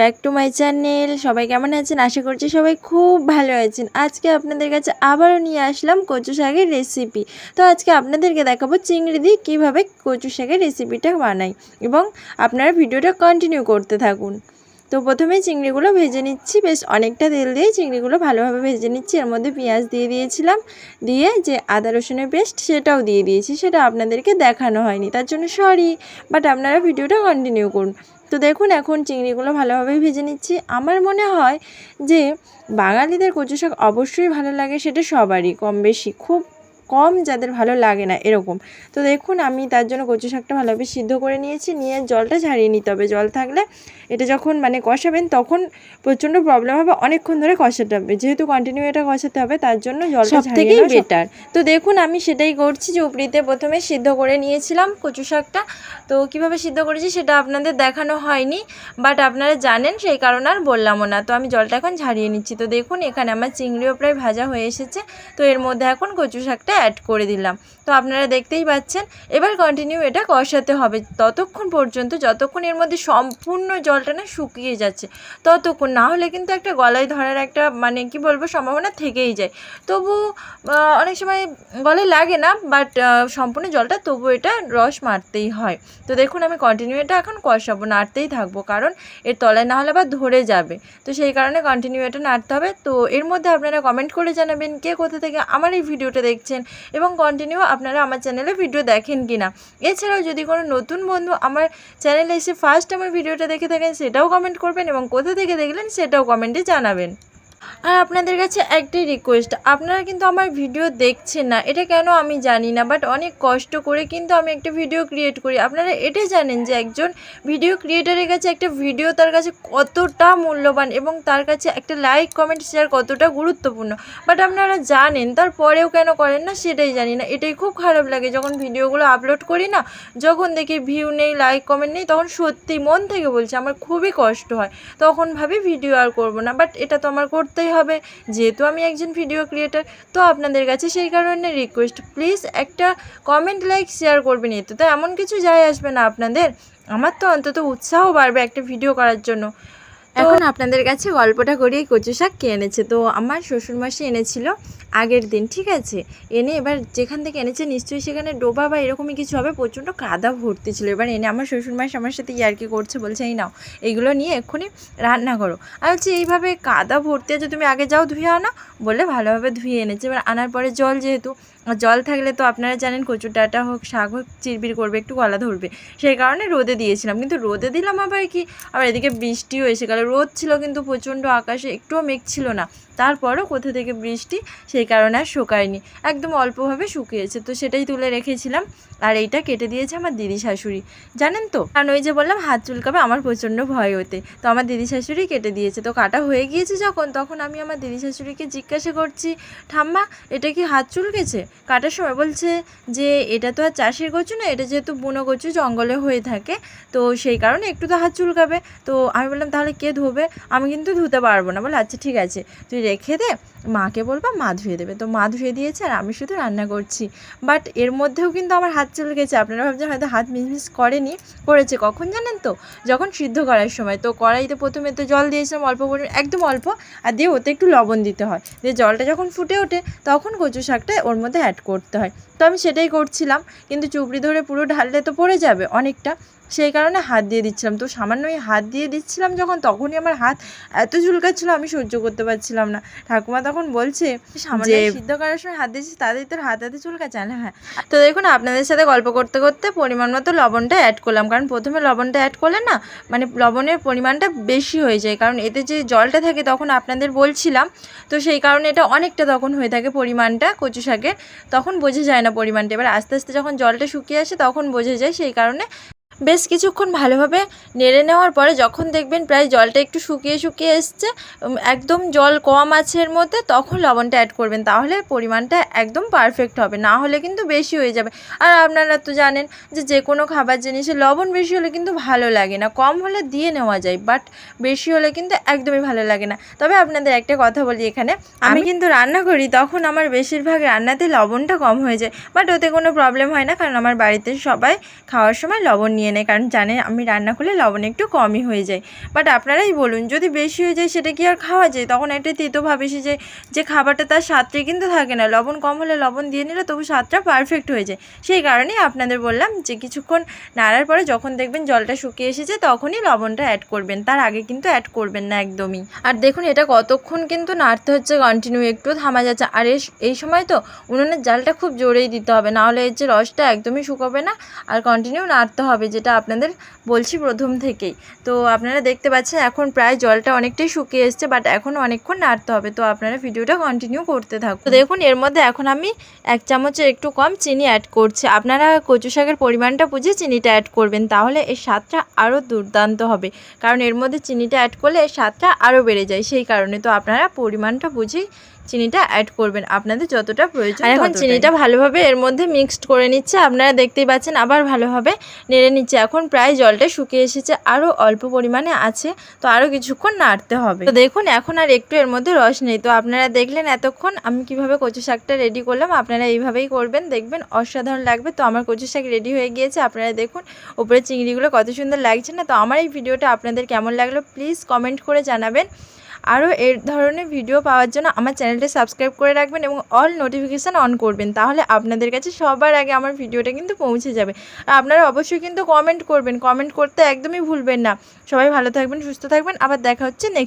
Back to my channel. সবাই কেমন আছেন? আশা করছি সবাই খুব ভালো আছেন। আজকে আপনাদের কাছে আবারও নিয়ে আসলাম কচু শাকের রেসিপি তো আজকে আপনাদেরকে দেখাবো চিংড়ি দিয়ে কীভাবে কচু শাকের রেসিপিটা বানাই এবং আপনারা ভিডিওটা কন্টিনিউ করতে থাকুন। তো প্রথমে চিংড়িগুলো ভেজে নিচ্ছি। বেশ অনেকটা তেল দিয়ে চিংড়িগুলো ভালোভাবে ভেজে নিচ্ছি। এর মধ্যে পেঁয়াজ দিয়ে দিয়েছিলাম। দিয়ে যে আদা রসুনের পেস্ট, সেটাও দিয়ে দিয়েছি। সেটা আপনাদেরকে দেখানো হয়নি। তার জন্য সরি বাট আপনারা ভিডিওটা কন্টিনিউ করুন। তো দেখুন, এখন চিংড়িগুলো ভালোভাবেই ভেজে নিচ্ছি। আমার মনে হয় যে বাঙালিদের কচু শাক অবশ্যই ভালো লাগে, সেটা সবারই কম বেশি খুব কম যাদের ভালো লাগে না এরকম। তো দেখুন আমি তার জন্য কচু শাকটা ভালোভাবে সিদ্ধ করে নিয়েছি নিয়ে জলটা ঝারিয়ে নিতে হবে। জল থাকলে এটা যখন মানে কষাবেন তখন প্রচণ্ড প্রবলেম হবে অনেকক্ষণ ধরে কষাতে হবে। যেহেতু কন্টিনিউ এটা কষাতে হবে তার জন্য জলটা থেকেই বেটার তো দেখুন আমি সেটাই করছি যে উপরিতে প্রথমে সিদ্ধ করে নিয়েছিলাম কচু শাকটা। তো কীভাবে সিদ্ধ করেছি সেটা আপনাদের দেখানো হয়নি বাট আপনারা জানেন সেই কারণে আর বললামও না। তো আমি জলটা এখন ঝাড়িয়ে নিচ্ছি। তো দেখুন এখানে আমার চিংড়িও প্রায় ভাজা হয়ে এসেছে। তো এর মধ্যে এখন কচু শাকটা অ্যাড করে দিলাম। তো আপনারা দেখতেই পাচ্ছেন, এবার কন্টিনিউ এটা কষাতে হবে। ততক্ষণ পর্যন্ত, যতক্ষণ এর মধ্যে সম্পূর্ণ জলটা না শুকিয়ে যাচ্ছে, ততক্ষণ। না হলে কিন্তু একটা গলায় ধরার একটা মানে কি বলব, সম্ভাবনা থেকেই যায়। তবু অনেক সময় গলায় লাগে না বাট সম্পূর্ণ জলটা তবু এটা রস মারতেই হয়। তো দেখুন, আমি কন্টিনিউ এটা এখন কষাবো, নাড়তেই থাকব, কারণ এর তলায় না হলে আবার ধরে যাবে। তো সেই কারণে কন্টিনিউ এটা নাড়তে হবে। তো এর মধ্যে আপনারা কমেন্ট করে জানাবেন, কে কোথা থেকে আমার এই ভিডিওটা দেখছেন এবং কন্টিনিউ আপনারা আমার চ্যানেলে ভিডিও দেখেন কি না এছাড়াও যদি কোনো নতুন বন্ধু আমার চ্যানেলে এসে ফার্স্ট আমার ভিডিওটা দেখে থাকেন, সেটাও কমেন্ট করবেন এবং কোথা থেকে দেখলেন, সেটাও কমেন্টে জানাবেন। আর আপনাদের কাছে একটাই রিকোয়েস্ট আপনারা কিন্তু আমার ভিডিও দেখছেন না, এটা কেন আমি জানি না বাট অনেক কষ্ট করে কিন্তু আমি একটা ভিডিও ক্রিয়েট করি। আপনারা এটাই জানেন যে একজন ভিডিও ক্রিয়েটারের কাছে একটা ভিডিও তার কাছে কতটা মূল্যবান এবং তার কাছে একটা লাইক কমেন্ট শেয়ার কতটা গুরুত্বপূর্ণ। বাট আপনারা জানেন, তারপরেও কেন করেন না সেটাই জানি না। এটাই খুব খারাপ লাগে যখন ভিডিওগুলো আপলোড করি না, যখন দেখি ভিউ নেই লাইক কমেন্ট নেই, তখন সত্যি মন থেকে বলছে, আমার খুবই কষ্ট হয়। তখন ভাবি ভিডিও আর করব না বাট এটা তো আমার করতেই হবে। যেহেতু আমি একজন ভিডিও ক্রিয়েটার তো আপনাদের কাছে সেই কারণে রিকোয়েস্ট প্লিজ একটা কমেন্ট লাইক শেয়ার করবেন। এতে তো এমন কিছু যায় আসবে না আপনাদের। আমার তো অন্তত উৎসাহ বাড়বে একটা ভিডিও করার জন্য। এখন আপনাদের কাছে গল্পটা করেই কচু শাক কে এনেছে? তো আমার শ্বশুরমাসি এনেছিল আগের দিন, ঠিক আছে? এনে এবার যেখান থেকে এনেছে, নিশ্চয়ই সেখানে ডোবা বা এরকমই কিছু হবে। প্রচণ্ড কাদা ভর্তি ছিল। এবার এনে আমার শ্বশুরমাস আমার সাথে ইয়ার্কি করছে, বলছে, এই নাও এইগুলো নিয়ে এক্ষুনি রান্না করো। আর হচ্ছে এইভাবে কাদা ভর্তি আছে, তুমি আগে যাও ধুয়ে আনো। বলে ভালোভাবে ধুয়ে এনেছে। এবার আনার পরে জল যেহেতু জল থাকলে তো আপনারা জানেন কচুর ডাটা হোক, শাক হোক চিরবির করবে, একটু গলা ধরবে। সেই কারণে রোদে দিয়েছিলাম। কিন্তু রোদে দিলাম আবার কি? আবার এদিকে বৃষ্টিও এসে গেল। রোদ ছিল কিন্তু প্রচণ্ড আকাশে, একটুও মেঘ ছিল না। তারপরও কোথা থেকে বৃষ্টি? সেই কারণে আর শুকায়নি। একদম অল্পভাবে শুকিয়েছে। তো সেটাই তুলে রেখেছিলাম। আর এইটা কেটে দিয়েছে আমার দিদি শাশুড়ি। জানেন তো? কারণ ওই যে বললাম, হাত চুলকাবে আমার প্রচণ্ড ভয় হতে তো আমার দিদি শাশুড়ি কেটে দিয়েছে। তো কাটা হয়ে গিয়েছে যখন, তখন আমি আমার দিদি শাশুড়িকে জিজ্ঞাসা করছি, ঠাম্মা, এটা কি হাত চুলকেছে? কাটার সময় বলছে যে, এটা তো আর চাষের কচু না, এটা যেহেতু বুনো কচু, জঙ্গলে হয়ে থাকে। তো সেই কারণে একটু তো হাত চুলকাবে। তো আমি বললাম, তাহলে কে ধোবে? আমি কিন্তু ধুতে পারব না। বলে আচ্ছা ঠিক আছে, তুই রেখে দে, মাকে বলবা মা ধুয়ে দেবে। তো মা ধুয়ে দিয়েছে আর আমি শুধু রান্না করছি। বাট এর মধ্যেও কিন্তু আমার হাত চুলকেছে আপনারা ভাবছেন হয়তো হাত মিসমিস করেনি, করেছে কখন জানেন তো? যখন সিদ্ধ করার সময়, তো কড়াইতে প্রথমে তো জল দিয়েছিলাম অল্প পরিমাণ একদম অল্প, আর দিয়ে ওতে একটু লবণ দিতে হয়। দিয়ে জলটা যখন ফুটে ওঠে, তখন কচু শাকটা ওর মধ্যে অ্যাড করতে হয়। তো আমি সেটাই করছিলাম কিন্তু চুবড়ি ধরে পুরো ঢাললে তো পড়ে যাবে অনেকটা। সেই কারণে হাত দিয়ে দিচ্ছিলাম। তো সামান্য ওই হাত দিয়ে দিচ্ছিলাম যখন তখনই আমার হাত এত চুলকাচ্ছিল আমি সহ্য করতে পারছিলাম না। ঠাকুমা তখন বলছে সামান্য যে- সিদ্ধ করার সময় হাত দিয়েছি তাদের তোর হাত হাতে চুলকাচ্ছে না হ্যাঁ। তো দেখুন আপনাদের সাথে গল্প করতে করতে পরিমাণ মতো লবণটা অ্যাড করলাম। কারণ প্রথমে লবণটা অ্যাড করলে না মানে লবণের পরিমাণটা বেশি হয়ে যায়। কারণ এতে যে জলটা থাকে তখন আপনাদের বলছিলাম তো সেই কারণে এটা অনেকটা তখন হয়ে থাকে পরিমাণটা কচু শাকের। তখন বোঝা যায় না পরিমাণটা। এবার আস্তে আস্তে যখন জলটা শুকিয়ে আসে তখন বোঝা যায় সেই কারণে বেশ কিছুক্ষণ ভালোভাবে নেড়ে নেওয়ার পরে যখন দেখবেন প্রায় জলটা একটু শুকিয়ে শুকিয়ে এসছে একদম জল কম আছে এর মধ্যে তখন লবণটা অ্যাড করবেন। তাহলে পরিমাণটা একদম পারফেক্ট হবে। না হলে কিন্তু বেশি হয়ে যাবে। আর আপনারা তো জানেন যে যে কোনো খাবার জিনিসে লবণ বেশি হলে কিন্তু ভালো লাগে না। কম হলে দিয়ে নেওয়া যায় বাট বেশি হলে কিন্তু একদমই ভালো লাগে না। তবে আপনাদের একটা কথা বলি এখানে। আমি কিন্তু রান্না করি তখন আমার বেশিরভাগ রান্নাতে লবণটা কম হয়ে যায়। বাট ওতে কোনো প্রবলেম হয় না কারণ আমার বাড়িতে সবাই খাওয়ার সময় লবণ নিয়ে নিয়ে নেয়। কারণ জানে আমি রান্না করলে লবণ একটু কমই হয়ে যায়। বাট আপনারাই বলুন, যদি বেশি হয়ে যায় সেটা কি আর খাওয়া যায়? তখন একটা তেতো ভাব এসে যে খাবারটা তার স্বাদটাই কিন্তু থাকে না। লবণ কম হলে লবণ দিয়ে নিলে তবু স্বাদটা পারফেক্ট হয়ে যায়। সেই কারণেই আপনাদের বললাম যে কিছুক্ষণ নাড়ার পরে যখন দেখবেন জলটা শুকিয়ে এসেছে তখনই লবণটা অ্যাড করবেন। তার আগে কিন্তু অ্যাড করবেন না একদমই। আর দেখুন, এটা কতক্ষণ কিন্তু নাড়তে হচ্ছে কন্টিনিউ একটু থামা যাচ্ছে। আর এই সময় তো উনুনের জালটা খুব জোরেই দিতে হবে। নাহলে এর যে রসটা একদমই শুকোবে না। আর কন্টিনিউ নাড়তে হবে যেটা আপনাদের বলছি প্রথম থেকেই। তো আপনারা দেখতে পাচ্ছেন এখন প্রায় জলটা অনেকটাই শুকিয়ে এসছে বাট এখন অনেকক্ষণ নাড়তে হবে। তো আপনারা ভিডিওটা কন্টিনিউ করতে থাকুন। দেখুন, এর মধ্যে এখন আমি এক চামচের একটু কম চিনি অ্যাড করছি। আপনারা কচু শাকের পরিমাণটা বুঝে চিনিটা অ্যাড করবেন, তাহলে এর স্বাদটা আরও দুর্দান্ত হবে। কারণ এর মধ্যে চিনিটা অ্যাড করলে এর স্বাদটা আরও বেড়ে যায়, সেই কারণে। তো আপনারা পরিমাণটা বুঝেই চিনিটা অ্যাড করবেন। আপনাদের যতটা প্রয়োজন আর এখন চিনিটা ভালোভাবে এর মধ্যে মিক্সড করে নিচ্ছে। আপনারা দেখতেই পাচ্ছেন আবার ভালোভাবে নেড়ে নিচ্ছে। এখন প্রায় জলটা শুকিয়ে এসেছে আরও অল্প পরিমাণে আছে তো আরও কিছুক্ষণ নাড়তে হবে। তো দেখুন এখন আর একটু এর মধ্যে রস নেই। তো আপনারা দেখলেন এতক্ষণ আমি কীভাবে কচু শাকটা রেডি করলাম। আপনারা এইভাবেই করবেন। দেখবেন অসাধারণ লাগবে। তো আমার কচু শাক রেডি হয়ে গিয়েছে। আপনারা দেখুন উপরে চিংড়িগুলো কত সুন্দর লাগছে না। তো আমার এই ভিডিওটা আপনাদের কেমন লাগল প্লিজ কমেন্ট করে জানাবেন। আরও এর ধরনের ভিডিও পাওয়ার জন্য আমার চ্যানেলটি সাবস্ক্রাইব করে রাখবেন এবং অল নোটিফিকেশান অন করবেন, তাহলে আপনাদের কাছে সবার আগে আমার ভিডিওটা কিন্তু পৌঁছে যাবে। আর আপনারা অবশ্যই কিন্তু কমেন্ট করবেন, কমেন্ট করতে একদমই ভুলবেন না। সবাই ভালো থাকবেন, সুস্থ থাকবেন, আবার দেখা হচ্ছে নেক্সট